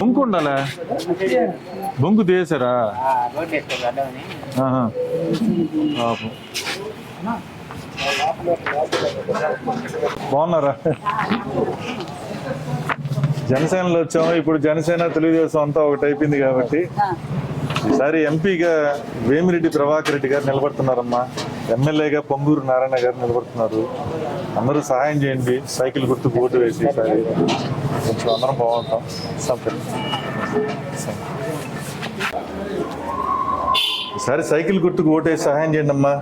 బొంకు ఉండాలా? బొంకు తీసారా పాపం. బాగున్నారా? జనసేనలో వచ్చాము. ఇప్పుడు జనసేన తెలుగుదేశం అంతా ఒకటి అయిపోయింది కాబట్టి. ఈసారి ఎంపీగా వేమిరెడ్డి ప్రభాకర్ రెడ్డి గారు నిలబడుతున్నారమ్మా. ఎమ్మెల్యేగా పొంగూరు నారాయణ గారు నిలబడుతున్నారు. అందరూ సహాయం చేయండి. సైకిల్ గుర్తు ఓటు వేసి ఈసారి కొంచెం అందరం బాగుంటాం. సంపత్ ఈసారి సైకిల్ గుర్తుకు ఓటేసి సహాయం చేయండి అమ్మా.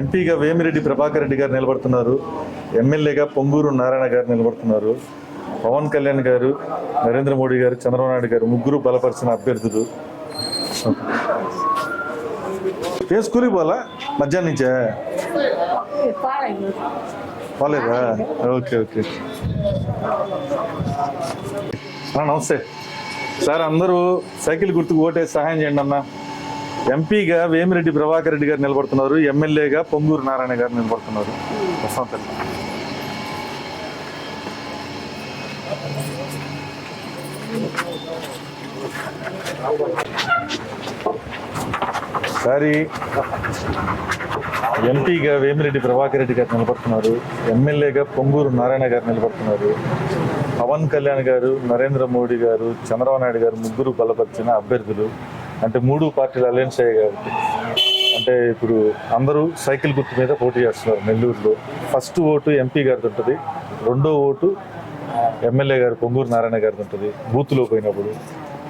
ఎంపీగా వేమిరెడ్డి ప్రభాకర్ రెడ్డి గారు నిలబడుతున్నారు. ఎమ్మెల్యేగా పొంగూరు నారాయణ గారు నిలబడుతున్నారు. పవన్ కళ్యాణ్ గారు నరేంద్ర మోడీ గారు చంద్రబాబు నాయుడు గారు ముగ్గురు బలపరిచిన అభ్యర్థులు. ఏ స్కూల్కి పోలా మధ్యాహ్నం నుంచే? పోలేదా ఓకే ఓకే. నమస్తే. సార్ అందరూ సైకిల్ గుర్తుకు ఓటే సహాయం చేయండి అన్న. ఎంపీగా వేమిరెడ్డి ప్రభాకర్ రెడ్డి గారు నిలబడుతున్నారు ఎమ్మెల్యేగా పొంగూరు నారాయణ గారు నిలబడుతున్నారు. సారీ. ఎంపీగా వేమిరెడ్డి ప్రభాకర్ రెడ్డి గారు నిలబడుతున్నారు. ఎమ్మెల్యేగా పొంగూరు నారాయణ గారు నిలబడుతున్నారు. పవన్ కళ్యాణ్ గారు నరేంద్ర మోడీ గారు చంద్రబాబు నాయుడు గారు ముగ్గురు బలపరిచిన అభ్యర్థులు. అంటే మూడు పార్టీలు అలయన్స్ అయ్యాయి కాబట్టి. అంటే ఇప్పుడు అందరూ సైకిల్ గుర్తు మీద పోటీ చేస్తున్నారు నెల్లూరులో. ఫస్ట్ ఓటు ఎంపీ గారిది ఉంటుంది. రెండో ఓటు ఎమ్మెల్యే గారు పొంగూరు నారాయణ గారిది ఉంటుంది. బూత్లో పోయినప్పుడు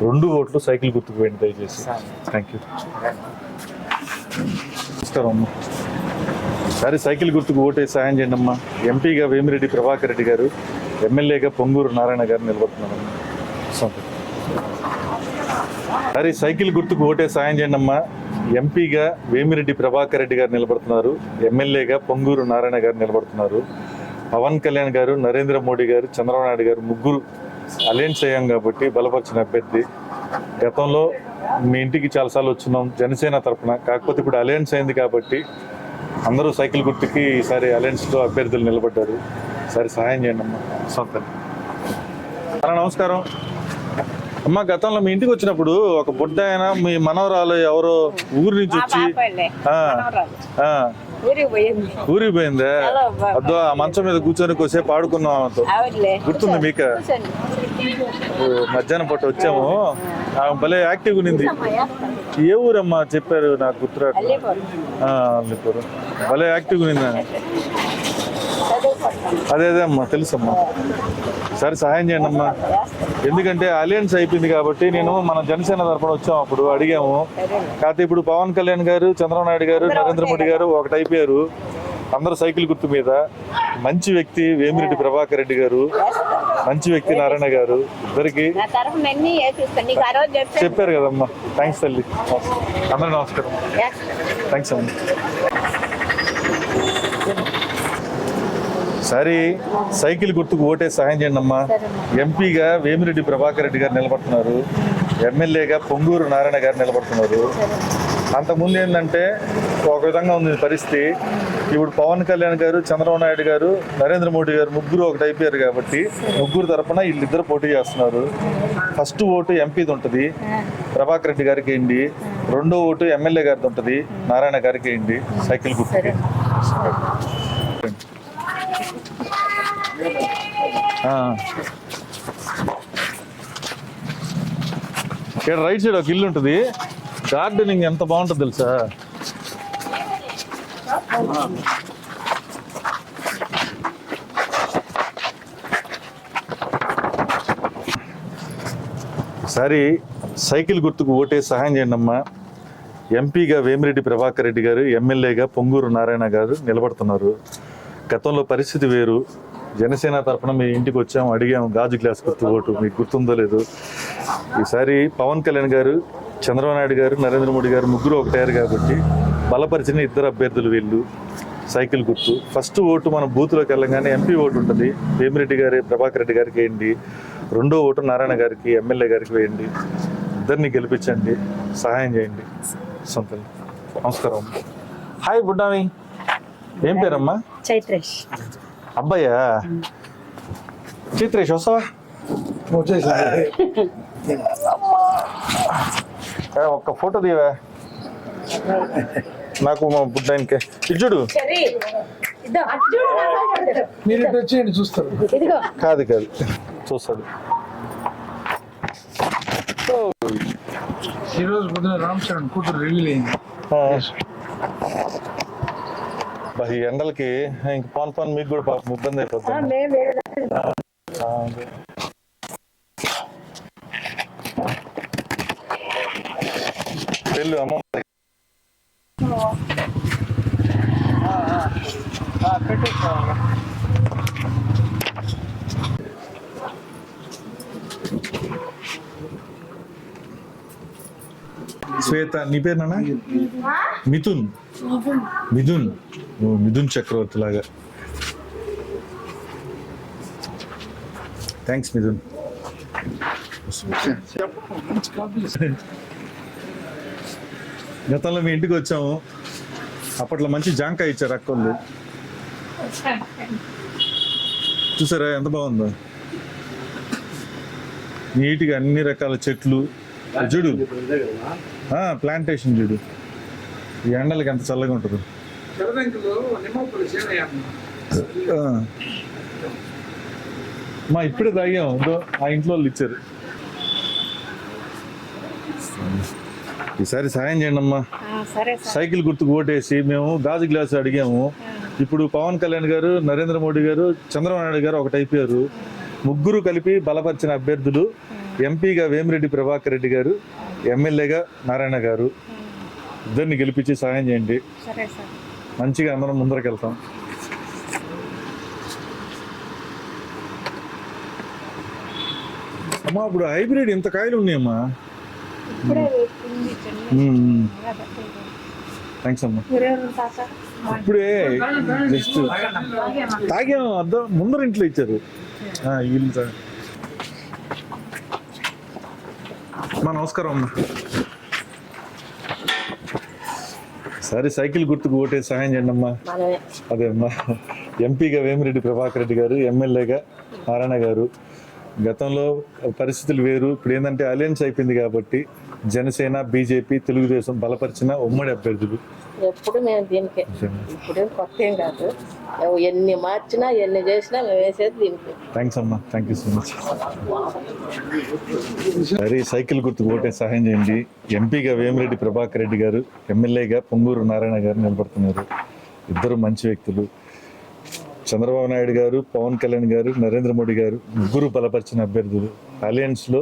రెండు ఓట్లు సైకిల్ గుర్తుకు పోయింది దయచేసి. థ్యాంక్ యూ నమస్కారం అమ్మ. సరే సైకిల్ గుర్తుకు ఓటే సాయం చేయండి అమ్మా ఎంపీగా వేమిరెడ్డి ప్రభాకర్ రెడ్డి గారు ఎమ్మెల్యేగా పొంగూరు నారాయణ గారు నిలబడుతున్నారు సంతోషం. సరే సైకిల్ గుర్తుకు ఓటే సాయం చేయండి అమ్మా ఎంపీగా వేమిరెడ్డి ప్రభాకర్ రెడ్డి గారు నిలబడుతున్నారు. ఎమ్మెల్యేగా పొంగూరు నారాయణ గారు నిలబడుతున్నారు. పవన్ కళ్యాణ్ గారు నరేంద్ర మోడీ గారు చంద్రబాబు నాయుడు గారు ముగ్గురు అలయన్స్ అయ్యాం కాబట్టి బలపరిచిన అభ్యర్థి. గతంలో మీ ఇంటికి చాలాసార్లు వచ్చినాం జనసేన తరఫున కాకపోతే ఇప్పుడు అలయన్స్ అయింది కాబట్టి అందరూ సైకిల్ గుర్తుకి ఈసారి అలయన్స్లో అభ్యర్థులు నిలబడ్డారు. సరే సహాయం చేయండి అమ్మా. సొంత అన్న నమస్కారం. అమ్మ గతంలో మీ ఇంటికి వచ్చినప్పుడు ఒక బుడ్డ ఆయన మీ మనవరాలు ఎవరో ఊరి నుంచి వచ్చి ఊరికి పోయింది. అద్దో ఆ మంచం మీద కూర్చొని కొద్దిసేపు ఆడుకున్నాం ఆమెతో గుర్తుంది మీకు? మధ్యాహ్నం పూట వచ్చాము. ఆమె భలే యాక్టివ్ ఉన్నింది. ఏ ఊరమ్మా చెప్పారు నాకు అల్లిపోరు. అల్లిపురం. భలే యాక్టివ్ ఉన్నింది. అదే అదే అమ్మా తెలుసమ్మా. సరే సహాయం చేయండి అమ్మా. ఎందుకంటే అలయన్స్ అయిపోయింది కాబట్టి నేను మన జనసేన తరపున వచ్చాము అప్పుడు అడిగాము. కాకపోతే ఇప్పుడు పవన్ కళ్యాణ్ గారు చంద్రబాబు నాయుడు గారు నరేంద్ర మోడీ గారు ఒకటి అయిపోయారు అందరూ సైకిల్ గుర్తు మీద మంచి వ్యక్తి వేమిరెడ్డి ప్రభాకర్ రెడ్డి గారు మంచి వ్యక్తి నారాయణ గారు ఇద్దరికి చెప్పారు కదమ్మా. థ్యాంక్స్ తల్లి. అందరూ నమస్కారం. థ్యాంక్స్ అమ్మా. సరే సైకిల్ గుర్తుకు ఓటే సహాయం చేయండి అమ్మా. ఎంపీగా వేమిరెడ్డి ప్రభాకర్ రెడ్డి గారు నిలబడుతున్నారు. ఎమ్మెల్యేగా పొంగూరు నారాయణ గారు నిలబడుతున్నారు. అంతకుముందు ఏంటంటే ఒక విధంగా ఉంది పరిస్థితి. ఇప్పుడు పవన్ కళ్యాణ్ గారు చంద్రబాబు నాయుడు గారు నరేంద్ర మోడీ గారు ముగ్గురు ఒకటి అయిపోయారు కాబట్టి ముగ్గురు తరపున వీళ్ళిద్దరు పోటీ చేస్తున్నారు. ఫస్ట్ ఓటు ఎంపీది ఉంటుంది. ప్రభాకర్ రెడ్డి గారికి వేయండి. రెండో ఓటు ఎమ్మెల్యే గారిది ఉంటుంది. నారాయణ గారికి వేయండి. సైకిల్ గుర్తుకి. ఇక్కడ రైట్ సైడ్ ఒక ఇల్లు ఉంటుంది. గార్డెనింగ్ ఎంత బాగుంటుంది తెలుసా? ఒకసారి సైకిల్ గుర్తుకు ఓటే సహాయం చేయండి అమ్మా. ఎంపీగా వేమిరెడ్డి ప్రభాకర్ రెడ్డి గారు ఎమ్మెల్యేగా పొంగూరు నారాయణ గారు నిలబడుతున్నారు. గతంలో పరిస్థితి వేరు. జనసేన తరపున మీ ఇంటికి వచ్చాము అడిగాము గాజు గ్లాస్ గుర్తు ఓటు మీకు గుర్తుందో లేదు. ఈసారి పవన్ కళ్యాణ్ గారు చంద్రబాబు నాయుడు గారు నరేంద్ర మోడీ గారు ముగ్గురు ఒకటయ్యారు కాబట్టి బలపరిచిన ఇద్దరు అభ్యర్థులు వీళ్ళు సైకిల్ గుర్తు. ఫస్ట్ ఓటు మన బూత్లోకి వెళ్ళగానే ఎంపీ ఓటు ఉంటుంది. వేమిరెడ్డి గారి ప్రభాకర్ రెడ్డి గారికి వేయండి. రెండో ఓటు నారాయణ గారికి ఎమ్మెల్యే గారికి వేయండి. ఇద్దరిని గెలిపించండి. సహాయం చేయండి. సొంత నమస్కారం. హాయ్ బుడ్డామి ఏం పేరమ్మా? చైత్రేష్. అబ్బాయా చిత్రేష్ వస్తావా? ఒక్క ఫోటో తీవా నాకు మా బుడ్డానికి. ఇచ్చుడు మీరు ఇటు వచ్చేయండి చూస్తారు ఇదిగో. కాదు కాదు. చూస్తాడు. ఈ రోజు పొద్దున రామ్ చరణ్ కూతురు రివీల్ అయింది. బా, ఈ ఎండలకి ఇంక పాన్ పాన్ మీకు కూడా పాపం ఇబ్బంది అయిపోతుంది. వెళ్ళు అమ్మ. శ్వేత నీ పేరు మిథున్. మిథున్. ఓ మిథున్ చక్రవర్తి లాగా. థ్యాంక్స్ మిథున్. గతంలో మీ ఇంటికి వచ్చాము. అప్పట్లో మంచి జాంకాయ ఇచ్చారు అక్కోళ్ళు. చూసారా ఎంత బాగుందో. నీట్గా అన్ని రకాల చెట్లు చూడు. ప్లాంటేషన్ చూడు. ఈ ఎండలకి ఎంత చల్లగా ఉంటుంది. మా ఇప్పుడే తాగాం. ఇదో ఆ ఇంట్లో వాళ్ళు ఇచ్చారు. ఈసారి సాయం చేయండి అమ్మా. సరే సార్. సైకిల్ గుర్తుకు ఓటేసి మేము గాజు గ్లాసు అడిగాము. ఇప్పుడు పవన్ కళ్యాణ్ గారు నరేంద్ర మోడీ గారు చంద్రబాబు నాయుడు గారు ఒకటి అయిపోయారు. ముగ్గురు కలిపి బలపరిచిన అభ్యర్థులు. ఎంపీగా వేమిరెడ్డి ప్రభాకర్ రెడ్డి గారు ఎమ్మెల్యేగా నారాయణ గారు. ఇద్దరిని గెలిపించి సహాయం చేయండి. మంచిగా అందరం ముందరకు వెళ్తాం. అమ్మా ఇప్పుడు హైబ్రిడ్ ఇంత కాయలు ఉన్నాయమ్మా. థ్యాంక్స్ అమ్మా. ఇప్పుడే జస్ట్ తాగాం అర్థం ముందర ఇంట్లో ఇచ్చారు. వీళ్ళు అమ్మా నమస్కారం అమ్మా. సరే సైకిల్ గుర్తుకు ఓటే సహాయం చేయండి అమ్మా. అదే అమ్మా. ఎంపీగా వేమిరెడ్డి ప్రభాకర్ రెడ్డి గారు ఎమ్మెల్యేగా నారాయణ గారు. గతంలో పరిస్థితులు వేరు. ఇప్పుడు ఏంటంటే అలయన్స్ అయిపోయింది కాబట్టి జనసేన బీజేపీ తెలుగుదేశం బలపరిచిన ఉమ్మడి అభ్యర్థులు. ఎప్పుడు మేము దీనికే ఇప్పుడేం కొత్త ఏం కాదు. ఎన్ని మార్చినా ఎన్ని చేసినా మేము వేసేది దీనికి. థ్యాంక్స్ అమ్మా. థ్యాంక్ యూ సో మచ్ సరే సైకిల్ గుర్తుకు ఓటే సహాయం చేయండి. ఎంపీగా వేమిరెడ్డి ప్రభాకర్ రెడ్డి గారు ఎమ్మెల్యేగా పొంగూరు నారాయణ గారు నిలబడుతున్నారు. ఇద్దరు మంచి వ్యక్తులు. చంద్రబాబు నాయుడు గారు పవన్ కళ్యాణ్ గారు నరేంద్ర మోడీ గారు ముగ్గురు బలపరిచిన అభ్యర్థులు. అలయన్స్లో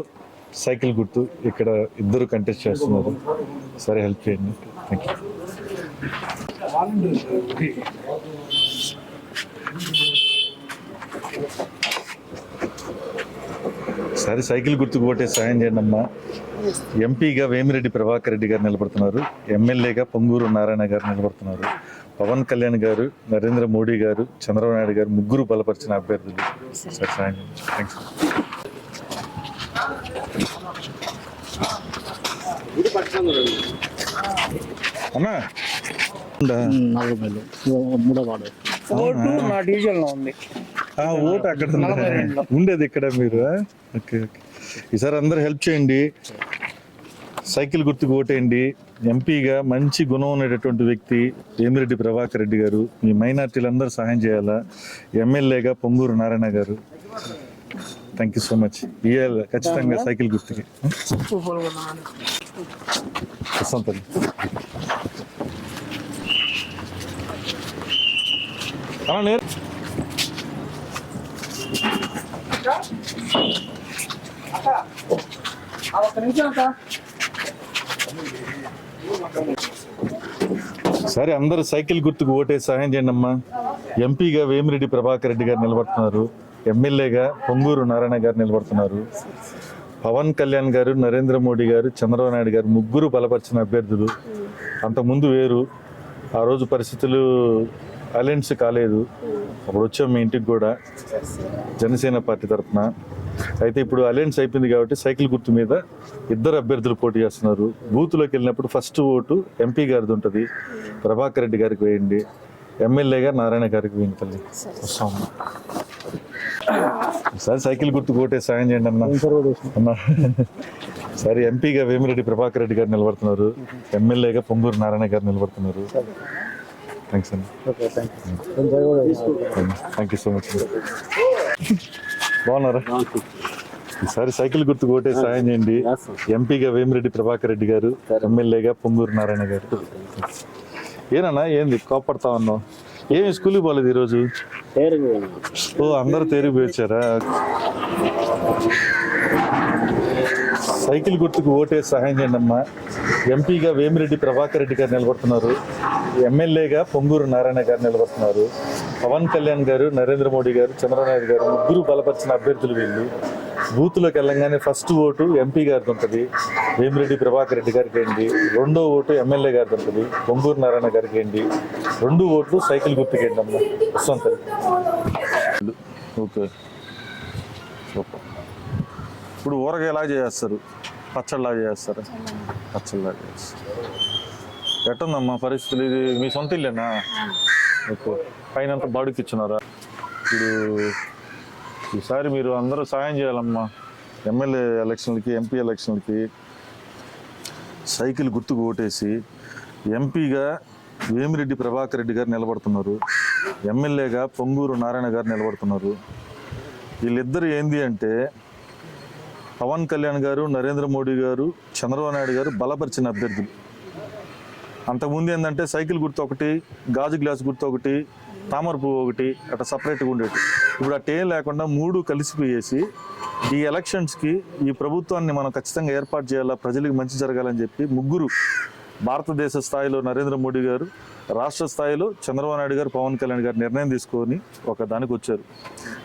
సైకిల్ గుర్తు ఇక్కడ ఇద్దరు కంటెస్ట్ చేస్తున్నారు. సరే హెల్ప్ చేయండి. థ్యాంక్ యూ సరే సైకిల్ గుర్తుకు పోటే సాయం చేయండి అమ్మా. ఎంపీగా వేమిరెడ్డి ప్రభాకర్ రెడ్డి గారు నిలబడుతున్నారు. ఎమ్మెల్యేగా పొంగూరు నారాయణ గారు నిలబడుతున్నారు. పవన్ కళ్యాణ్ గారు నరేంద్ర మోడీ గారు చంద్రబాబు నాయుడు గారు ముగ్గురు బలపరిచిన అభ్యర్థులు. సరే సాయం థ్యాంక్స్ ఉందా? నాలుగు మైలు మూడో వాడు. ఓటు నా డివిజన్లో ఉంది. ఆ ఓటు అక్కడ ఉందా? ఉండేది ఇక్కడ మీరు? Okay okay. ఈసారి అందరు హెల్ప్ చేయండి. సైకిల్ గుర్తుకు ఓటేయండి. ఎంపీగా మంచి గుణం ఉండేటటువంటి వ్యక్తి వేమిరెడ్డి ప్రభాకర్ రెడ్డి గారు. మీ మైనార్టీలందరూ సహాయం చేయాలా? ఎమ్మెల్యేగా పొంగూరు నారాయణ గారు. థ్యాంక్ యూ సో మచ్ ఇయ్యాలి ఖచ్చితంగా సైకిల్ గుర్తుకి. వస్తాం అలా నేర్ సరే అందరూ సైకిల్ గుర్తుకు ఓటేసి సహాయం చేయండి అమ్మా ఎంపీగా వేమిరెడ్డి ప్రభాకర్ రెడ్డి గారు నిలబడుతున్నారు. ఎమ్మెల్యేగా పొంగూరు నారాయణ గారు నిలబడుతున్నారు. పవన్ కళ్యాణ్ గారు నరేంద్ర మోడీ గారు చంద్రబాబు నాయుడు గారు ముగ్గురు బలపరిచిన అభ్యర్థులు. అంతకుముందు వేరు. ఆ రోజు పరిస్థితులు అలయన్స్ కాలేదు. అప్పుడు వచ్చాం మీ ఇంటికి కూడా జనసేన పార్టీ తరఫున అయితే ఇప్పుడు అలయన్స్ అయిపోయింది కాబట్టి సైకిల్ గుర్తు మీద ఇద్దరు అభ్యర్థులు పోటీ చేస్తున్నారు. బూత్లోకి వెళ్ళినప్పుడు ఫస్ట్ ఓటు ఎంపీ గారిది ఉంటుంది. ప్రభాకర్ రెడ్డి గారికి వేయండి. ఎమ్మెల్యేగా నారాయణ గారికి వేయండి తల్లి. వస్తాం. సరే సైకిల్ గుర్తు కోటే సాయం చేయండి అన్న. అన్న. సరే ఎంపీగా వేమిరెడ్డి ప్రభాకర్ రెడ్డి గారు నిలబడుతున్నారు. ఎమ్మెల్యేగా పొంగూరు నారాయణ గారు నిలబడుతున్నారు. థ్యాంక్స్ అండి థ్యాంక్ యూ సో మచ్ బాగున్నారా? ఈసారి సైకిల్ గుర్తు కోటే సాయం చేయండి. ఎంపీగా వేమిరెడ్డి ప్రభాకర్ రెడ్డి గారు ఎమ్మెల్యేగా పొంగూరు నారాయణ గారు. ఏనన్నా ఏంది కోపడతా ఉన్నావు? ఏమి స్కూల్కి పోలేదు ఈరోజు? ఓ అందరూ తేరికి వచ్చారా? సైకిల్ గుర్తుకు ఓటే సహాయం చేయండి అమ్మా. ఎంపీగా వేమిరెడ్డి ప్రభాకర్ రెడ్డి గారు నిలబడుతున్నారు. ఎమ్మెల్యేగా పొంగూరు నారాయణ గారు నిలబడుతున్నారు. పవన్ కళ్యాణ్ గారు నరేంద్ర మోడీ గారు చంద్రబాబు గారు ముగ్గురు బలపరిచిన అభ్యర్థులు వీళ్ళు. బూత్లోకి వెళ్ళంగానే ఫస్ట్ ఓటు ఎంపీ గారిది ఉంటుంది. వేమిరెడ్డి ప్రభాకర్ రెడ్డి గారికి ఏంటి రెండో ఓటు ఎమ్మెల్యే గారిది ఉంటుంది. పొంగూరు నారాయణ గారికి ఏంటి రెండు ఓట్లు సైకిల్ గుర్తుకి ఏంటి అమ్మా. వస్తుంది ఓకే. ఇప్పుడు ఊరగా ఎలా చేస్తారు? పచ్చళ్ళలా చేస్తారు. పచ్చళ్ళలా చేస్తారు. ఎట్టుందమ్మా పరిస్థితులు? ఇది మీ సొంత ఇల్లేనా? ఓకే. పైన అంతా బాడుకి ఇచ్చినారా ఇప్పుడు ఈసారి మీరు అందరూ సాయం చేయాలమ్మా. ఎమ్మెల్యే ఎలక్షన్లకి ఎంపీ ఎలక్షన్లకి సైకిల్ గుర్తుకు ఓటేసి ఎంపీగా వేమిరెడ్డి ప్రభాకర్ రెడ్డి గారు నిలబడుతున్నారు. ఎమ్మెల్యేగా పొంగూరు నారాయణ గారు నిలబడుతున్నారు. వీళ్ళిద్దరు ఏంది అంటే పవన్ కళ్యాణ్ గారు నరేంద్ర మోడీ గారు చంద్రబాబు నాయుడు గారు బలపరిచిన అభ్యర్థులు. అంతకుముందు ఏంటంటే సైకిల్ గుర్తు ఒకటి గాజు గ్లాస్ గుర్తు ఒకటి తామర పువ్వు ఒకటి అట్లా సపరేట్గా ఉండేది. ఇప్పుడు అట్టే లేకుండా మూడు కలిసిపోయేసి ఈ ఎలక్షన్స్కి ఈ ప్రభుత్వాన్ని మనం ఖచ్చితంగా ఏర్పాటు చేయాలా ప్రజలకు మంచి జరగాలని చెప్పి ముగ్గురు భారతదేశ స్థాయిలో నరేంద్ర మోడీ గారు రాష్ట్ర స్థాయిలో చంద్రబాబు నాయుడు గారు పవన్ కళ్యాణ్ గారు నిర్ణయం తీసుకొని ఒక దానికి వచ్చారు.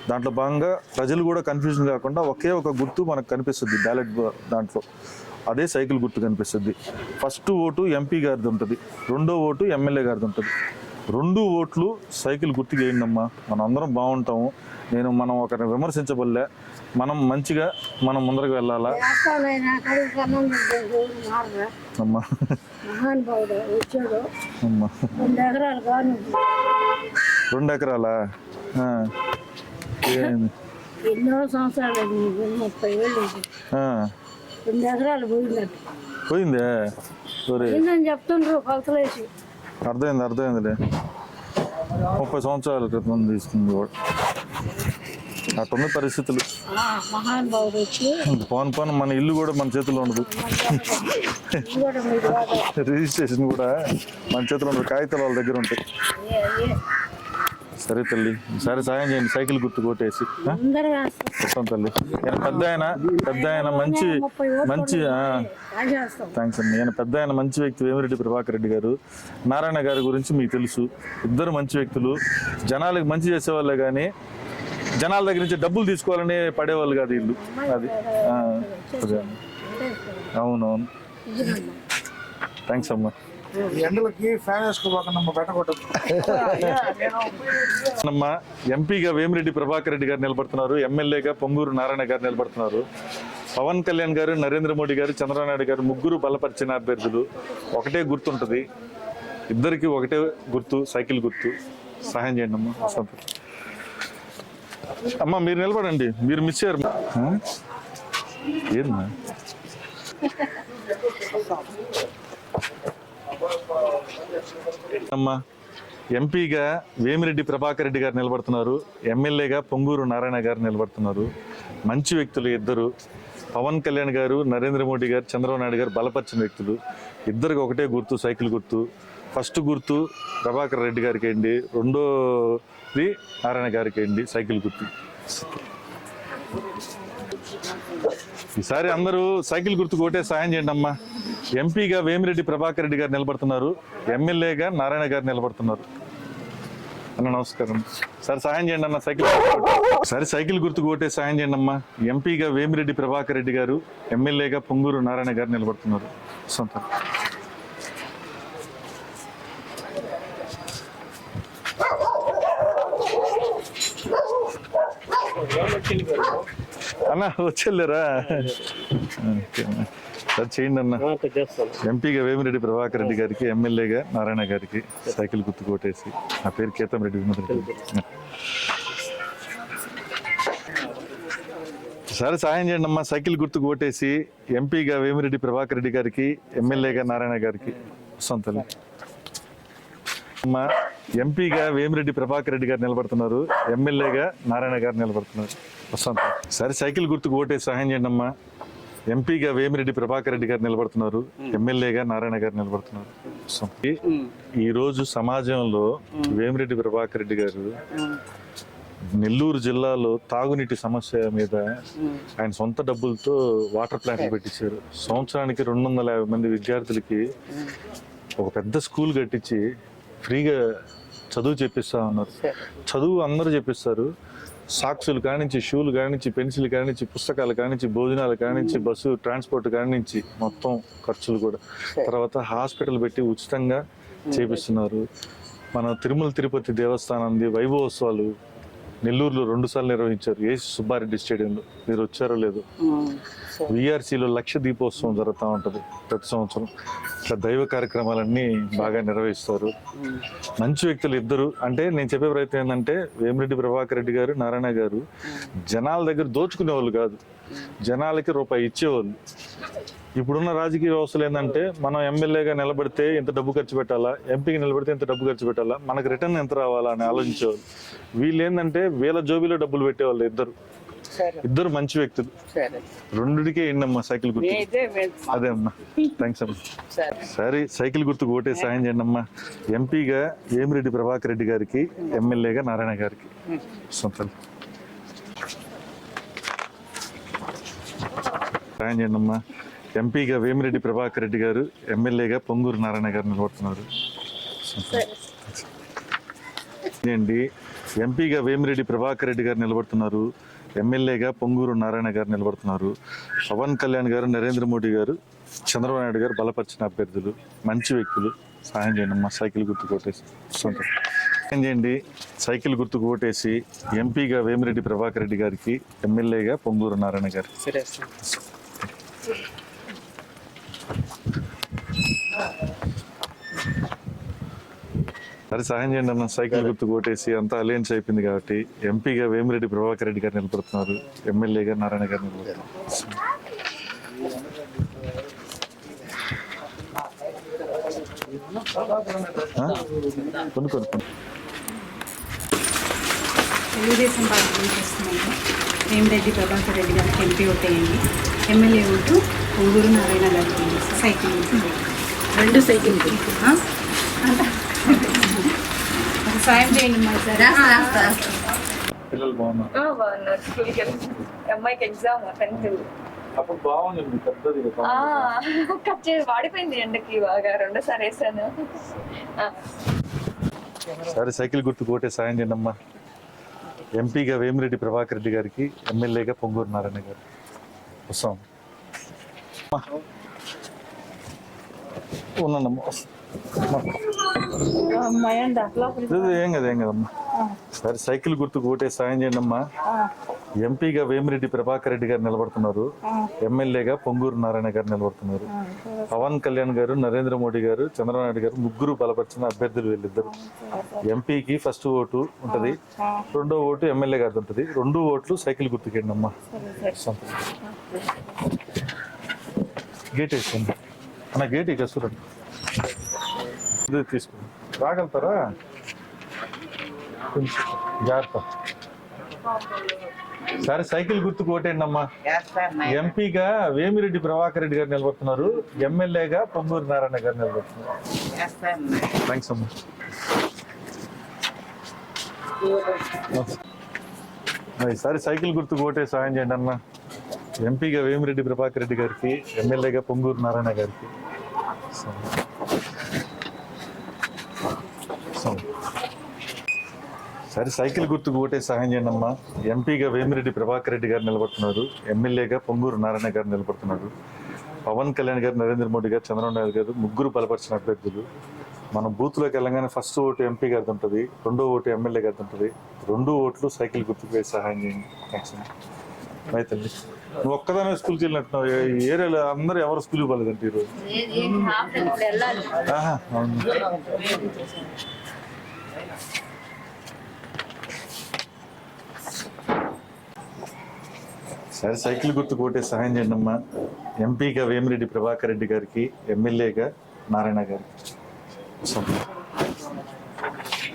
దాంట్లో భాగంగా ప్రజలు కూడా కన్ఫ్యూజన్ కాకుండా ఒకే ఒక గుర్తు మనకు కనిపిస్తుంది బ్యాలెట్ దాంట్లో. అదే సైకిల్ గుర్తు కనిపిస్తుంది. ఫస్ట్ ఓటు ఎంపీ గారిది ఉంటుంది రెండో ఓటు ఎమ్మెల్యే గారిది ఉంటుంది. రెండు ఓట్లు సైకిల్ గుర్తుకు వేయండమ్మా మనం అందరం బాగుంటాము. నేను మనం ఒకరిని విమర్శించబల్లే మనం మంచిగా మనం ముందరకు వెళ్ళాలా? అమ్మా. మహానుభావుడు వచ్చాడు. రెండు ఎకరాలు కాను రెండు ఎకరాలా? ఎన్నో సంవత్సరాలు ముప్పై ఏళ్ళు. రెండు ఎకరాలు పోయినట్టు పోయిందే? సరే. ఏందని చెప్తుండ్రు కొలతలేసి. అర్థమైంది అర్థమైందిలే. ముప్పై సంవత్సరాల క్రితం తీసుకుంది కూడా అట్టుంది పరిస్థితులు. ఆ, మహానుభావుడు వచ్చి పోను పోను మన ఇల్లు కూడా మన చేతిలో ఉండదు. రిజిస్ట్రేషన్ కూడా మన చేతిలో ఉండదు. కాగితాలు వాళ్ళ దగ్గర ఉంటాయి. సరే తల్లి సరే సాయం చేయండి. సైకిల్ గుర్తు కొట్టేసి వేస్తాం తల్లి. ఈయన పెద్ద ఆయన పెద్ద ఆయన మంచి మంచి థ్యాంక్స్ అండి ఈయన పెద్ద ఆయన మంచి వ్యక్తి వేమిరెడ్డి ప్రభాకర్ రెడ్డి గారు. నారాయణ గారి గురించి మీకు తెలుసు. ఇద్దరు మంచి వ్యక్తులు. జనాలకు మంచి చేసేవాళ్ళే కానీ జనాల దగ్గర నుంచి డబ్బులు తీసుకోవాలని పడేవాళ్ళు కాదు వీళ్ళు. అది. అవునవును. థ్యాంక్స్ అమ్మా. ఎండలకి ఫ్యాన్ వేసుకోబోకుండా పెట్టకూడదు అమ్మా ఎంపీగా వేమిరెడ్డి ప్రభాకర్ రెడ్డి గారు నిలబడుతున్నారు. ఎమ్మెల్యేగా పొంగూరు నారాయణ గారు నిలబడుతున్నారు. పవన్ కళ్యాణ్ గారు నరేంద్ర మోడీ గారు చంద్రబాబు నాయుడు గారు ముగ్గురు బలపరిచిన అభ్యర్థులు. ఒకటే గుర్తుంటుంది. ఇద్దరికి ఒకటే గుర్తు సైకిల్ గుర్తు. సహాయం చేయండి అమ్మా. అమ్మా మీరు నిలబడండి. మీరు మిస్ అయ్యారు ఆ? అమ్మా ఎంపీగా వేమిరెడ్డి ప్రభాకర్ రెడ్డి గారు నిలబడుతున్నారు. ఎమ్మెల్యేగా పొంగూరు నారాయణ గారు నిలబడుతున్నారు. మంచి వ్యక్తులు ఇద్దరు. పవన్ కళ్యాణ్ గారు నరేంద్ర మోడీ గారు చంద్రబాబు నాయుడు గారు బలపరిచిన వ్యక్తులు. ఇద్దరికి ఒకటే గుర్తు సైకిల్ గుర్తు. ఫస్ట్ గుర్తు ప్రభాకర్ రెడ్డి గారికి రెండో శ్రీ నారాయణ గారికి అండి సైకిల్ గుర్తు. ఈసారి అందరూ సైకిల్ గుర్తు కొట్టే సాయం చేయండి అమ్మా. ఎంపీగా వేమిరెడ్డి ప్రభాకర్ రెడ్డి గారు నిలబడుతున్నారు ఎమ్మెల్యేగా నారాయణ గారు నిలబడుతున్నారు. అన్న నమస్కారం. సార్ సాయం చేయండి అన్న సైకిల్ సరే సైకిల్ గుర్తుకు కొట్టే సాయం చేయండి అమ్మా. ఎంపీగా వేమిరెడ్డి ప్రభాకర్ రెడ్డి గారు ఎమ్మెల్యేగా పొంగూరు నారాయణ గారు నిలబడుతున్నారు. సొంత. అన్న వచ్చేళ్ళారా. సరే చేయండి అన్న. ఎంపీగా వేమిరెడ్డి ప్రభాకర్ రెడ్డి గారికి ఎమ్మెల్యేగా నారాయణ గారికి సైకిల్ గుర్తు కొట్టేసి నా పేరు కేతం రెడ్డి సరే సాయం చేయండి అమ్మా. సైకిల్ గుర్తుకు ఓటేసి ఎంపీగా వేమిరెడ్డి ప్రభాకర్ రెడ్డి గారికి ఎమ్మెల్యేగా నారాయణ గారికి సొంతలు అమ్మా ఎంపీగా వేమిరెడ్డి ప్రభాకర్ రెడ్డి గారు నిలబడుతున్నారు. ఎమ్మెల్యేగా నారాయణ గారు నిలబడుతున్నారు. వసంత. సరే సైకిల్ గుర్తుకు ఓటేసి సహాయం చేయండి అమ్మా. ఎంపీగా వేమిరెడ్డి ప్రభాకర్ రెడ్డి గారు నిలబడుతున్నారు. ఎమ్మెల్యేగా నారాయణ గారు నిలబడుతున్నారు. ఈ- రోజు సమాజంలో వేమిరెడ్డి ప్రభాకర్ రెడ్డి గారు నెల్లూరు జిల్లాలో తాగునీటి సమస్య మీద ఆయన సొంత డబ్బులతో వాటర్ ప్లాంట్లు పెట్టించారు. సంవత్సరానికి రెండు వందల యాభై మంది విద్యార్థులకి ఒక పెద్ద స్కూల్ కట్టించి ఫ్రీగా చదువు చెప్పిస్తా ఉన్నారు. చదువు అందరూ చెప్పిస్తారు. సాక్సులు కానించి షూలు కానించి పెన్సిల్ కానించి పుస్తకాలు కానించి భోజనాలు కానించి బస్సు ట్రాన్స్పోర్ట్ కానించి మొత్తం ఖర్చులు కూడా. తర్వాత హాస్పిటల్ పెట్టి ఉచితంగా చేపిస్తున్నారు. మన తిరుమల తిరుపతి దేవస్థానంది వైభవోత్సవాలు నెల్లూరులో రెండు సార్లు నిర్వహించారు. ఏ సుబ్బారెడ్డి స్టేడియంలో. మీరు వచ్చారో లేదో. విఆర్సీలో లక్ష దీపోత్సవం జరుగుతూ ఉంటుంది ప్రతి సంవత్సరం. ఇట్లా దైవ కార్యక్రమాలన్నీ బాగా నిర్వహిస్తారు. మంచి వ్యక్తులు ఇద్దరు. అంటే నేను చెప్పే ప్రయత్నం ఏంటంటే వేమిరెడ్డి ప్రభాకర్ రెడ్డి గారు నారాయణ గారు జనాల దగ్గర దోచుకునే వాళ్ళు కాదు జనాలకి రూపాయి ఇచ్చేవాళ్ళు. ఇప్పుడున్న రాజకీయ వ్యవస్థలు ఏంటంటే మనం ఎమ్మెల్యేగా నిలబడితే ఇంత డబ్బు ఖర్చు పెట్టాలా? ఎంపీకి నిలబడితే ఇంత డబ్బు ఖర్చు పెట్టాలా? మనకు రిటర్న్ ఎంత రావాలా అని ఆలోచించేవాళ్ళు. వీళ్ళు ఏంటంటే వేల జోబీలో డబ్బులు పెట్టేవాళ్ళు ఇద్దరు. ఇద్దరు మంచి వ్యక్తులు. సరే. రెండుడికే ఎన్నమ్మా సైకిల్ గుర్తు అదే అమ్మా. థ్యాంక్స్ అమ్మా. సరే. సైకిల్ గుర్తుకు ఓటే సాయం చేయండి అమ్మా. ఎంపీగా వేమిరెడ్డి ప్రభాకర్ రెడ్డి గారికి ఎమ్మెల్యేగా నారాయణ గారికి. సొంతలు సాయం చేయండి అమ్మా. ఎంపీగా వేమిరెడ్డి ప్రభాకర్ రెడ్డి గారు ఎమ్మెల్యేగా పొంగూరు నారాయణ గారు నిలబడుతున్నారు. అండి ఎంపీగా వేమిరెడ్డి ప్రభాకర్ రెడ్డి గారు నిలబడుతున్నారు ఎమ్మెల్యేగా పొంగూరు నారాయణ గారు నిలబడుతున్నారు. పవన్ కళ్యాణ్ గారు నరేంద్ర మోడీ గారు చంద్రబాబు నాయుడు గారు బలపరిచిన అభ్యర్థులు మంచి వ్యక్తులు సాయం చేయండి మా సైకిల్ గుర్తుకు కోటేసి సొంత చేయండి సైకిల్ గుర్తుకు కోటేసి ఎంపీగా వేమిరెడ్డి ప్రభాకర్ రెడ్డి గారికి ఎమ్మెల్యేగా పొంగూరు నారాయణ గారు. సరే సరే సహాయం చేయండి అన్న సైకిల్ గుర్తుకు ఓటేసి అంతా అలయన్స్ అయిపోయింది కాబట్టి ఎంపీగా వేమిరెడ్డి ప్రభాకర్ రెడ్డి గారు నిలబడుతున్నారు ఎమ్మెల్యేగా నారాయణ గారు నిలబడుతున్నారు? కొన్ని కొన్ని. తెలుగుదేశం పార్టీ నుంచి వస్తున్నాను వేమిరెడ్డి ప్రభాకర్ రెడ్డి గారికి ఎంపీ ఓటేయండి ఎమ్మెల్యే ఓటు పొంగూరు నారాయణ గారికి సైకిల్. రెండు సైకిల్ ఆ? సాయం చేయండి మా సార్. పిల్లలు బాగున్నారు. బాగున్నారు. స్కూల్కి వెళ్ళి అమ్మాయికి ఎగ్జామ్ టెన్త్ అప్పుడు బాగుంది పెద్దది కట్ చేసి వాడిపోయింది ఎండకి బాగా. రెండోసారి వేసాను. సరే సైకిల్ గుర్తుకు ఓటే సాయం చేయండి అమ్మా. ఎంపీగా వేమిరెడ్డి ప్రభాకర్ రెడ్డి గారికి ఎమ్మెల్యేగా పొంగూరు నారాయణ గారు. వస్తాం. ఇది ఏం కదా ఏం కదమ్మా. సరే సైకిల్ గుర్తుకు ఓటే సాయం చేయండి అమ్మా. ఎంపీగా వేమిరెడ్డి ప్రభాకర్ రెడ్డి గారు నిలబడుతున్నారు. ఎమ్మెల్యేగా పొంగూరు నారాయణ గారు నిలబడుతున్నారు. పవన్ కళ్యాణ్ గారు నరేంద్ర మోడీ గారు చంద్రబాబు గారు ముగ్గురు బలపరిచిన అభ్యర్థులు వీళ్ళిద్దరు. ఎంపీకి ఫస్ట్ ఓటు ఉంటది. రెండో ఓటు ఎమ్మెల్యే గారిది ఉంటది. రెండు ఓట్లు సైకిల్ గుర్తుకేండి అమ్మా. గేట్ వేసుకోండి. అన్న గేట్ ఇక చూడండి. ఇది తీసుకోండి రాగలుగుతారా? కొంచెం జాగ్రత్త. సరే సైకిల్ గుర్తుకు ఓటేయండి అమ్మా ఎంపీగా వేమిరెడ్డి ప్రభాకర్ రెడ్డి గారు నిలబడుతున్నారు. ఎమ్మెల్యేగా పొంగూరు నారాయణ గారు నిలబడుతున్నారు. థ్యాంక్స్ అమ్మా. సరే సైకిల్ గుర్తుకు ఓటే సాయం చేయండి అన్న. ఎంపీగా వేమిరెడ్డి ప్రభాకర్ రెడ్డి గారికి ఎమ్మెల్యేగా పొంగూరు నారాయణ గారికి. సరే. సైకిల్ గుర్తుకు ఓటే సహాయం చేయండి అమ్మా. ఎంపీగా వేమిరెడ్డి ప్రభాకర్ రెడ్డి గారు నిలబడుతున్నారు. ఎమ్మెల్యేగా పొంగూరు నారాయణ గారు నిలబడుతున్నారు. పవన్ కళ్యాణ్ గారు నరేంద్ర మోడీ గారు చంద్రబాబు నాయుడు గారు ముగ్గురు బలపరిచిన అభ్యర్థులు. మనం బూత్లోకి వెళ్ళగానే ఫస్ట్ ఓటు ఎంపీ గారిది ఉంటుంది రెండో ఓటు ఎమ్మెల్యే గారిది ఉంటుంది. రెండు ఓట్లు సైకిల్ గుర్తుకు వేసి సహాయం చేయండి. థ్యాంక్స్ అండి బాయ్ నువ్వు ఒక్కదానే స్కూల్కి వెళ్ళినట్టున్నావు. ఈ ఏరియాలో అందరూ ఎవరు స్కూల్కి పోలేదంటే ఈరోజు? సరే సైకిల్ గుర్తు కోటే సహాయం చేయండి అమ్మా. ఎంపీగా వేమిరెడ్డి ప్రభాకర్ రెడ్డి గారికి ఎమ్మెల్యేగా నారాయణ గారికి.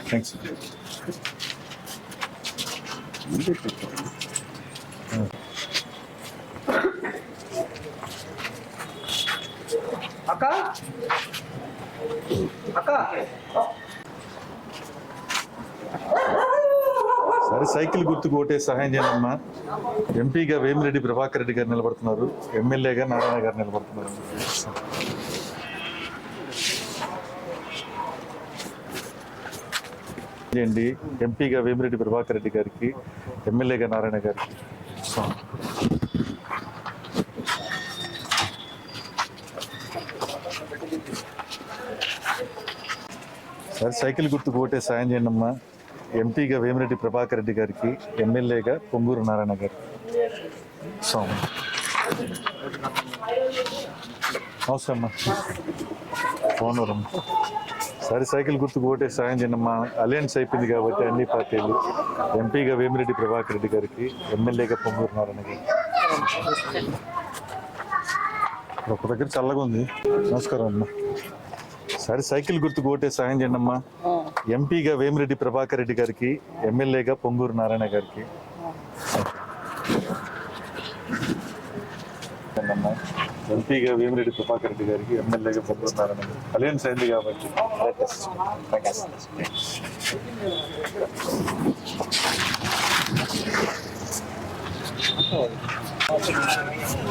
థ్యాంక్స్ సైకిల్ గుర్తుకు ఓటే సహాయం చేయండి ఎంపీగా వేమిరెడ్డి ప్రభాకర్ రెడ్డి గారు నిలబడుతున్నారు. ఎమ్మెల్యేగా నారాయణ గారు నిలబడుతున్నారు. చేయండి. ఎంపీగా వేమిరెడ్డి ప్రభాకర్ రెడ్డి గారికి ఎమ్మెల్యేగా నారాయణ గారికి. సరే సైకిల్ గుర్తుకు ఓటే సాయం చేయండి అమ్మా ఎంపీగా వేమిరెడ్డి ప్రభాకర్ రెడ్డి గారికి ఎమ్మెల్యేగా పొంగూరు నారాయణ గారు. సోమ నమస్తే అమ్మా. ఫోన్ సరే సైకిల్ గుర్తుకు ఓటే సాయం చేయమ్మా అలయన్స్ అయిపోయింది కాబట్టి అన్ని పార్టీలు. ఎంపీగా వేమిరెడ్డి ప్రభాకర్ రెడ్డి గారికి ఎమ్మెల్యేగా పొంగూరు నారాయణ గారు ఒక దగ్గర చల్లగా ఉంది. నమస్కారం అమ్మా. సరే సైకిల్ గుర్తుకు ఓటే సాయం చేయండి అమ్మా. ఎంపీగా వేమిరెడ్డి ప్రభాకర్ రెడ్డి గారికి ఎమ్మెల్యేగా పొంగూరు నారాయణ గారికి. ఎంపీగా వేమిరెడ్డి ప్రభాకర్ రెడ్డి గారికి ఎమ్మెల్యేగా పొంగూరు నారాయణ గారికి. అలయన్స్ అయింది కాబట్టి.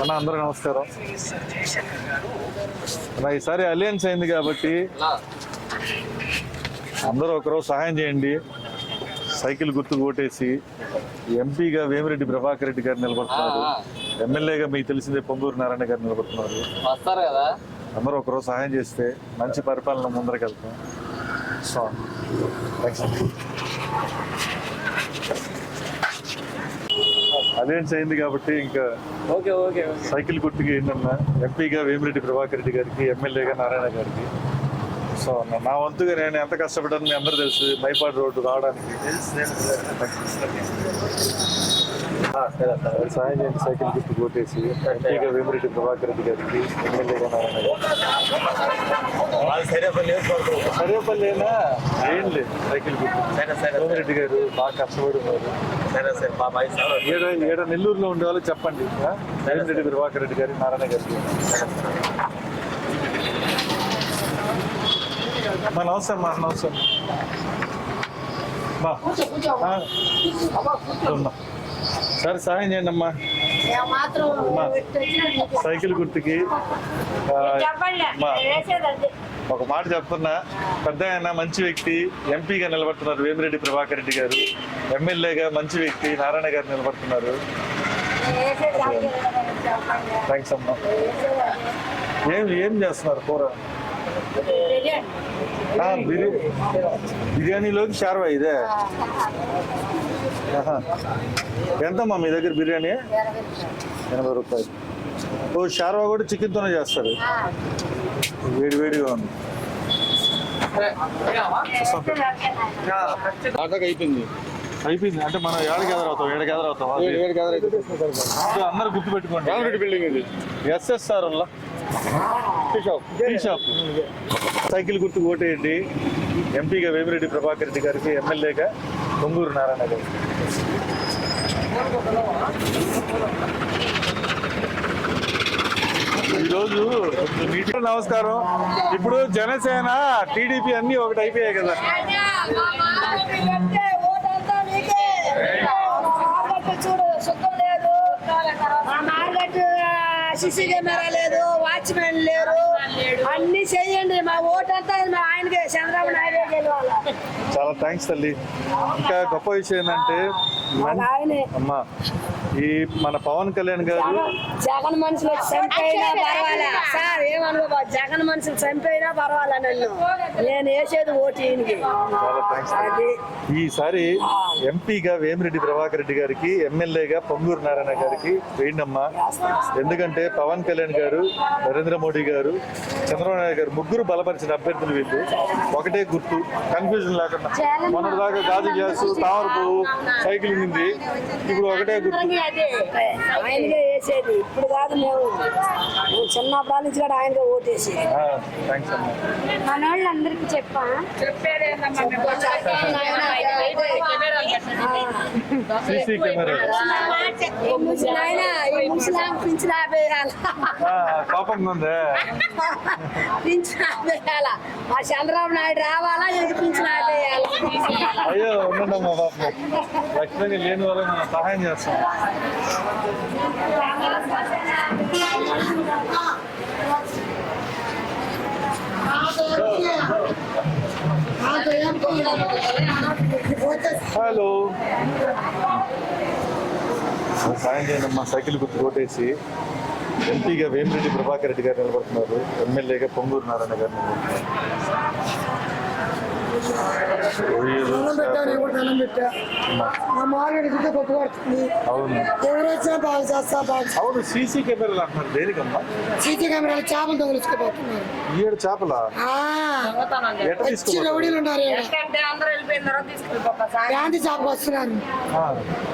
అన్న అందరూ నమస్కారం. అన్న ఈసారి అలయన్స్ అయింది కాబట్టి అందరూ ఒకరోజు సహాయం చేయండి. సైకిల్ గుర్తుకు ఓటేసి ఎంపీగా వేమిరెడ్డి ప్రభాకర్ రెడ్డి గారు నిలబడుతున్నారు. ఎమ్మెల్యేగా మీకు తెలిసిందే పొంగూరు నారాయణ గారు నిలబడుతున్నారు. వస్తారు కదా. అందరూ ఒకరోజు సహాయం చేస్తే మంచి పరిపాలన ముందరికి వెళ్తాం. సో అలయన్స్ అయింది కాబట్టి ఇంకా ఓకే ఓకే. సైకిల్ గుర్తుకి ఏంటన్నా? ఎంపీగా వేమిరెడ్డి ప్రభాకర్ రెడ్డి గారికి ఎమ్మెల్యేగా నారాయణ గారికి. సో నా- నా వంతుగా నేను ఎంత కష్టపడ్డాను మీ అందరూ తెలుసు. మైపాడు రోడ్డు రావడానికి. సాయం చేయండి సైకిల్ గుర్తు కొట్టేసి. ఎంపీగా వేమిరెడ్డి ప్రభాకర్ రెడ్డి గారికి ఎమ్మెల్యేగా సరేపల్లేనా ఏం లేదు సైకిల్ గుర్తు. వేమిరెడ్డి గారు బాగా కష్టపడి ఉన్నారు సరే. సరే బాబాయ్ ఏడ ఏడ నెల్లూరులో ఉండే వాళ్ళు చెప్పండి. ఆ? రెడ్డి ప్రభాకర్ రెడ్డి గారి నారాయణ గారికి మా నమస్తే అమ్మా నమస్తే. ఉన్నా. సరే సాయం చేయండి అమ్మా. సైకిల్ గుర్తుకి ఒక మాట చెప్తున్నా. పెద్ద ఆయన మంచి వ్యక్తి ఎంపీగా నిలబడుతున్నారు వేమిరెడ్డి ప్రభాకర్ రెడ్డి గారు. ఎమ్మెల్యేగా మంచి వ్యక్తి నారాయణ గారు నిలబడుతున్నారు. థ్యాంక్స్ అమ్మా. ఏం ఏం చేస్తున్నారు కూర? బిర్యానీలోకి షార్వా ఇదే. ఎంతమ్మా మీ దగ్గర బిర్యానీ? ఎనభై రూపాయలు. ఓ షార్వా కూడా చికెన్తోనే చేస్తారు. వేడి వేడిగా ఉంది. అయిపోయింది. అయిపోయింది. అంటే మనం ఏడ గ్యాదర్ అవుతాం? ఏడ గ్యాదర్ అవుతాం? అందరూ గుర్తుపెట్టుకోండి. రామరెడ్డి బిల్డింగ్ ఇది. ఎస్ఎస్ఆర్ వల్ల సైకిల్ గుర్తు ఓటేయండి. ఎంపీగా వేమిరెడ్డి ప్రభాకర్ రెడ్డి గారికి ఎమ్మెల్యేగా పొంగూరు నారాయణ గారు. ఈరోజు మీటింగ్ నమస్కారం. ఇప్పుడు జనసేన టీడీపీ అన్ని ఒకటి అయిపోయాయి కదా చూడు సుఖం లేదు మా మార్కెట్ సిసి కెమెరా లేదు వాచ్మెన్ లేరు. అన్ని చెయ్యండి మా ఓటంతా మా ఆయనకే చంద్రబాబు నాయుడు గెలవాలి. చాలా థ్యాంక్స్ తల్లి. ఇంకా గొప్ప విషయం ఏంటంటే అమ్మా ఈ మన పవన్ కళ్యాణ్ గారు జగన్ మనుషులు చంపైనా పర్వాలా? సార్ ఏమనుకో జగన్ మనుషులు చంపైనా పర్వాలా నన్ను? నేను వేసేది ఓటు ఈసారి ఎంపీగా వేమిరెడ్డి ప్రభాకర్ రెడ్డి గారికి ఎమ్మెల్యేగా పొంగూరు నారాయణ గారికి వేయండమ్మా. ఎందుకంటే పవన్ కళ్యాణ్ గారు నరేంద్ర మోడీ గారు చంద్రబాబు నాయుడు గారు ముగ్గురు బలపరిచిన అభ్యర్థులు వీళ్ళు. ఒకటే గుర్తు కన్ఫ్యూజన్ లేకుండా. మొన్నటి దాకా గాజు గ్యాస్ తామర పువ్వు సైకిల్ ఉంది. ఇప్పుడు ఒకటే గుర్తు. అదే. ఆయనకే వేసేది. ఇప్పుడు కాదు మేము. నువ్వు చిన్నప్పటి నుంచి కూడా ఆయనకే ఓటేసి. మన వాళ్ళందరికీ చెప్పా? మా చంద్రబాబు నాయుడు రావాలా? ఆపేయాల అయ్యో పాపం లక్ష్మణి లేని వాళ్ళకి మనం సహాయం చేస్తాం. హలో. సాయం చేయండి సైకిల్ గుర్తు కొట్టేసి ఎంపీగా వేమిరెడ్డి ప్రభాకర్ రెడ్డి గారు నిలబడుతున్నారు. ఎమ్మెల్యేగా పొంగూరు నారాయణ గారు నిలబడుతున్నారు. మా కొట్టుకొడుతుంది. బాగా చేస్తా అవును సీసీ కెమెరాలు అంటున్నారు. దేనికమ్మా? సీసీ కెమెరాలు చేపలు చేపలా? రౌడీలు ఉన్నారు గాంధీ వస్తున్నారు.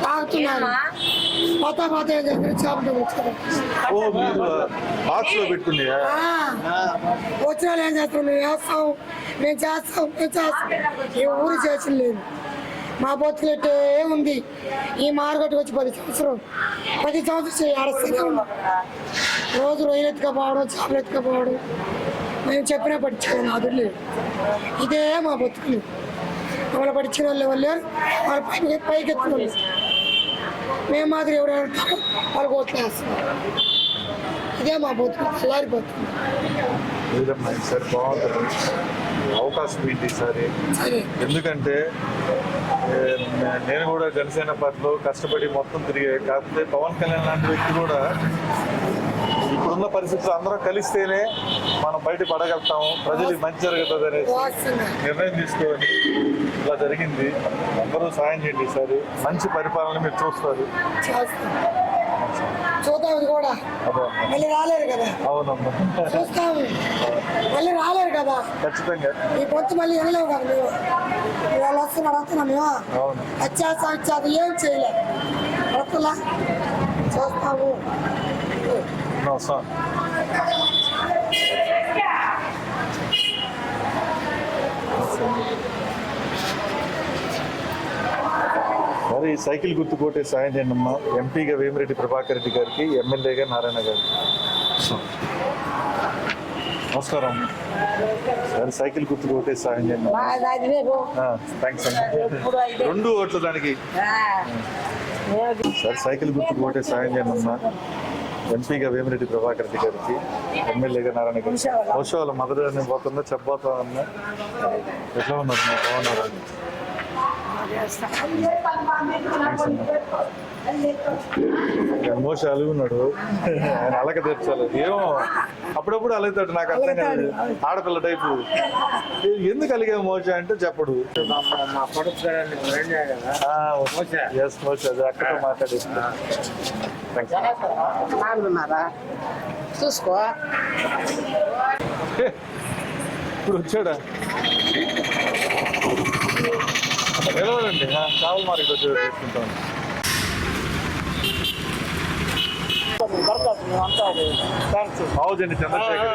తాగుతున్నారు. పోతా పోతా వచ్చిన వాళ్ళు ఏం చేస్తారు? మేము వేస్తాం మేము చేస్తాం మేము చేస్తాం. ఈ ఊరు చేసిన లేదు. మా బొత్తులెట్టే ఉంది ఈ మార్కెట్కి వచ్చి పది సంవత్సరం పది సంవత్సరం ఆడస్తూనే రోజు రొయ్యలు ఎత్తుకపోవడం చేపలు ఎత్తుకపోవడం మేము చెప్పినా పట్టించుకోవాలి అదురు లేదు. ఇదే మా బతుకులు మమ్మల్ని పట్టించిన వాళ్ళు ఎవరు లేరు? వాళ్ళ పైకి పైకి ఎత్తుకున్నాం మేము మాదిరి ఎవరు ఉంటారో వాళ్ళకి ఓట్లు వేస్తున్నాం ఇదే మా బతుకు తెల్లారిపోతుంది అవకాశం ఏంటి ఈసారి. సరే. ఎందుకంటే నేను కూడా జనసేన పార్టీలో కష్టపడి మొత్తం తిరిగే కాకపోతే పవన్ కళ్యాణ్ లాంటి వ్యక్తి కూడా ఇప్పుడున్న పరిస్థితులు అందరం కలిస్తేనే మనం బయట పడగలుగుతాము ప్రజలకు మంచి జరుగుతుంది అనేసి నిర్ణయం తీసుకొని ఇలా జరిగింది. అందరూ సాయం చేయండి ఈసారి. మంచి పరిపాలన మీరు చూస్తారు. చేస్తాం. చూద్దాం ఇది కూడా మళ్ళీ రాలేరు కదా. చూస్తాము. మళ్ళీ రాలేరు కదా. ఖచ్చితంగా. ఈ పొత్తు మళ్ళీ వినలేము కదా మేము వాళ్ళు వస్తున్నారు వస్తున్నాం మేము. వచ్చేస్తా వచ్చేది ఏం చేయలే. వస్తులా చూస్తాము. వస్తాం మరి ఈ సైకిల్ గుర్తు కోటే సాయం చేయండి అమ్మా ఎంపీగా వేమిరెడ్డి ప్రభాకర్ రెడ్డి గారికి ఎమ్మెల్యేగా నారాయణ గారికి. నమస్కారం. మరి సైకిల్ గుర్తు కోటే సాయం చేయండి. థ్యాంక్స్ అండి. రెండు ఓట్లు దానికి. సార్ సైకిల్ గుర్తుకు ఓటే సాయం చేయండి అమ్మా. ఎంపీగా వేమిరెడ్డి ప్రభాకర్ రెడ్డి గారికి ఎమ్మెల్యేగా నారాయణ గారికి. బహుశా వాళ్ళ మదర్ నేను పోతుందో చెప్పబోతా ఉన్నా. ఎట్లా ఉన్నారు? బాగున్నారా? అలిగి ఉన్నాడు. ఆయన అలక తెచ్చాలి ఏమో అప్పుడప్పుడు అలుగుతాడు. నాకు అర్థం కాదు. ఆడపిల్ల టైపు. ఎందుకు అలిగే మోస అంటే చెప్పడు. ఎస్ మోస చూసుకో. ఇప్పుడు వచ్చాడా? నిలవడండి చావల్ మార్కెట్ వచ్చి తీసుకుంటాం. బాగుందండి చంద్రశేఖర్